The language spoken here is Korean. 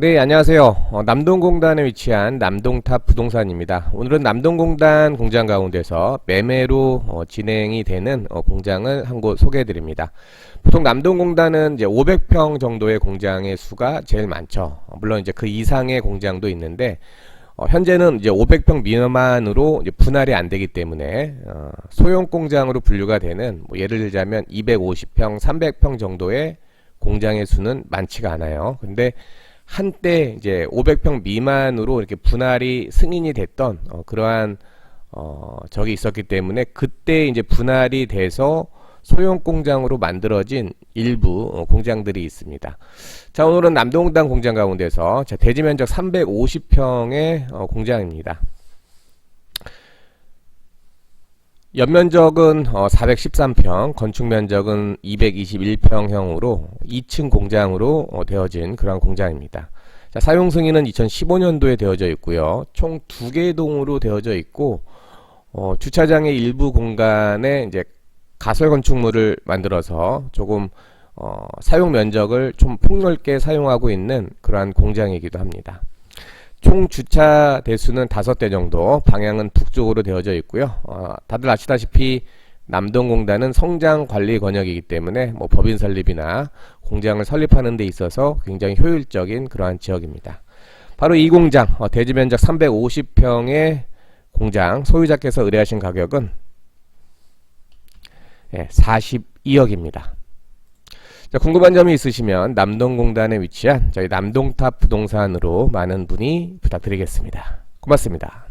네, 안녕하세요. 어, 남동공단에 위치한 남동탑 부동산입니다. 오늘은 남동공단 공장 가운데서 매매로 어, 진행이 되는 어, 공장을 한 곳 소개해 드립니다. 보통 남동공단은 이제 500평 정도의 공장의 수가 제일 많죠. 어, 물론 이제 그 이상의 공장도 있는데 어, 현재는 이제 500평 미만으로 이제 분할이 안 되기 때문에 어, 소형 공장으로 분류가 되는 뭐 예를 들자면 250평, 300평 정도의 공장의 수는 많지가 않아요. 근데 한때 이제 500평 미만으로 이렇게 분할이 승인이 됐던 어, 그러한 어, 적이 있었기 때문에 그때 이제 분할이 돼서 소형 공장으로 만들어진 일부 어, 공장들이 있습니다. 자, 오늘은 남동당 공장 가운데서 자, 대지 면적 350평의 어, 공장입니다. 연면적은 어, 413평, 건축 면적은 221평형으로 2층 공장으로 어, 되어진 그런 공장입니다. 자, 사용 승인은 2015년도에 되어져 있고요. 총 두 개 동으로 되어져 있고 어, 주차장의 일부 공간에 이제 가설 건축물을 만들어서 조금 어, 사용 면적을 좀 폭넓게 사용하고 있는 그러한 공장이기도 합니다. 총 주차 대수는 다섯 대 정도, 방향은 북쪽으로 되어져 있고요. 어, 다들 아시다시피 남동공단은 성장 관리 권역이기 때문에 뭐 법인 설립이나 공장을 설립하는 데 있어서 굉장히 효율적인 그러한 지역입니다. 바로 이 공장, 어, 대지 면적 350평의 공장 소유자께서 의뢰하신 가격은 예, 42억입니다. 자, 궁금한 점이 있으시면 남동공단에 위치한 저희 남동탑 부동산으로 많은 문의 부탁드리겠습니다. 고맙습니다.